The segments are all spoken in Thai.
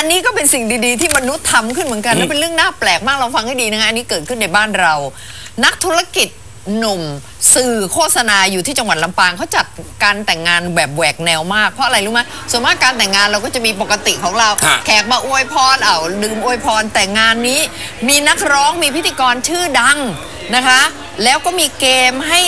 อันนี้ก็เป็นสิ่งดีๆ ที่มนุษย์ทำขึ้นเหมือนกันแล้วเป็นเรื่องน่าแปลกมากเราฟังให้ดีนะคะอันนี้เกิดขึ้นในบ้านเรา นักธุรกิจหนุ่ม สื่อโฆษณาอยู่ที่จังหวัดลำปางเขาจัดการแต่งงานแบบแหวกแนวมากเพราะอะไรรู้ไหมส่วนมากการแต่งงานเราก็จะมีปกติของเราฮะแขกมาอวยพรเอาลืมอวยพรแต่งานนี้ มีนักร้องมีพิธีกรชื่อดังนะคะ แล้วก็มีเกมให้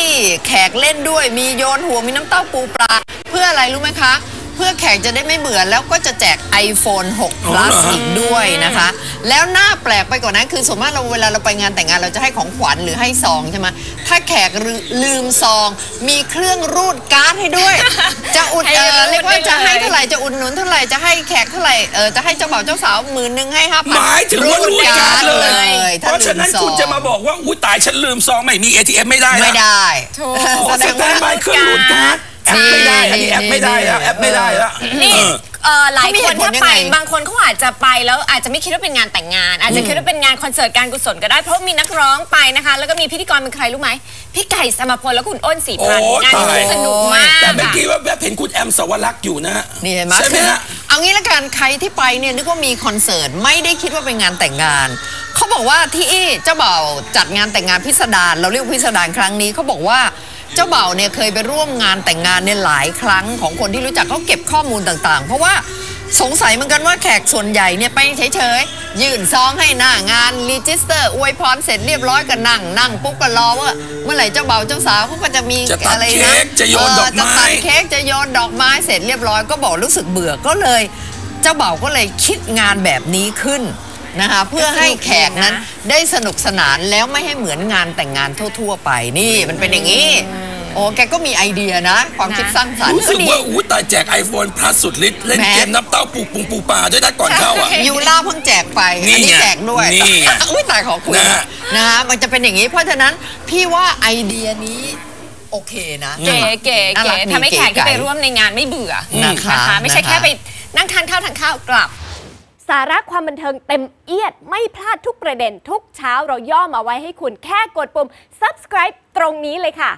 แขกเล่นด้วย มีโยนหัวมีน้ำเต้าปูปลา เพื่ออะไรรู้ไหมคะ เพื่อแขกจะได้ไม่เบื่อแล้วก็จะแจก iPhone 6อ๋อ plus เหรอฮะอีกด้วยนะคะ แล้วหน้าแปลกไปกว่านั้นคือสมมติเราเวลาเราไปงานแต่งงานเราจะให้ของขวัญหรือให้ซองใช่ไหมถ้าแขกลืลืมซอง มีเครื่องรูดการ์ดให้ด้วย จะอุดให้เออรูดเรียกว่าได้เลยจะให้เท่าไหร่จะอุดหนุนเท่าไหร่จะให้แขกเท่าไหร่เออจะให้เจ้าบ่าวเจ้าสาวหมื่นหนึ่งให้ห้าพันหมายถึงว่ารูดการ์ดเลยถ้าเพราะฉะนั้นลืซองคุณจะมาบอกว่าอุ้ยตายฉันลืมซองไม่มี ATM ไม่ได้นะไม่ได้ถูกโอ้แสดงว่าเครื่องรูดการ์ดแอปไม่ได้อันนี้แอป ไม่ได้แล้วแอปไม่ได้แล้ว นี่เออเอ่อหลายเขามีคเหนตุผลถ้ายังไปไง บางคนเขาอาจจะไปแล้วอาจจะไม่คิดว่าเป็นงานแต่งงาน อาจจะคิดว่าเป็นงานคอนเสิร์ตการกุศลก็ได้เพราะมีนักร้องไปนะคะ แล้วก็มีพิธีกรเป็นใครรู้ไหมพี่ไก่สมพลและคุณอ้นสีพันธ์โอ้งานนี้ตาย สนุกมากแต่เมื่อค่ะกี้ว่าแบบเห็นคุณแอมสวรักษ์อยู่นะฮะนี่เห็นไหมใช่ไหมฮะ เอางี้ละกันใครที่ไปเนี่ยนึกว่ามีคอนเสิร์ตไม่ได้คิดว่าเป็นงานแต่งงาน เขาบอกว่าที่เจ้าบ่าวจัดงานแต่งงานพิสดารเราเรียกพิสดารครั้งนี้เขาบอกว่า เจ้าบ่าวเนี่ยเคยไปร่วมงานแต่งงานเนี่ยหลายครั้งของคนที่รู้จักเขาเก็บข้อมูลต่างๆ เพราะว่าสงสัยเหมือนกันว่าแขกส่วนใหญ่เนี่ยไปเฉยๆ ยื่นซองให้หน้างานรีจิสเตอร์อวยพรเสร็จเรียบร้อยก็นั่งนั่งปุ๊บก็รอว่าเมื่อไหร่เจ้าบ่าวเจ้าสาวเขาก็จะมีจะตัดอะไรเค้นะกจะโยนดอกไม้ เจะตัดเค้กจะโยนดอกไม้เสร็จเรียบร้อยก็บอกรู้สึกเบื่อก็เลย เจ้าบ่าวก็เลยคิดงานแบบนี้ขึ้น นะคะเพื่อให้แขกนั้นได้สนุกสนานแล้วไม่ให้เหมือนงานแต่งงานทั่ว ๆ ไปนี่มันเป็นอย่างนี้ โอ้แกก็มีไอเดียนะ ความคิดสร้างสรรค์รู้สึกดีว่าอู้ตายแจก iPhone Plus สุดฤทธิ์เล่นแหมเกมน้ำเต้าปูปุงปูปลาด้วยนะก่อนเข้าอะยูล่าเพิ่งแจกไปนี่อันนี้ไงแจกด้วยนี่ไงอุ้ยตายขอคุยนะฮะนะฮะมันจะเป็นอย่างนี้เพราะฉะนั้นพี่ว่าไอเดียนี้โอเคนะเก๋เก๋น่าเก๋รักดีทำให้แขกที่เก๋ไก่ไปร่วมในงานไม่เบื่อนะคะ ไม่ใช่นะคะแค่ไปนั่งทานข้าวทานข้าวกลับสาระความบันเทิงเต็มเอียด ไม่พลาดทุกประเด็นทุกเช้าเราย่อมาไว้ให้คุณแค่กดปุ่ม subscribe ตรงนี้เลยค่ะ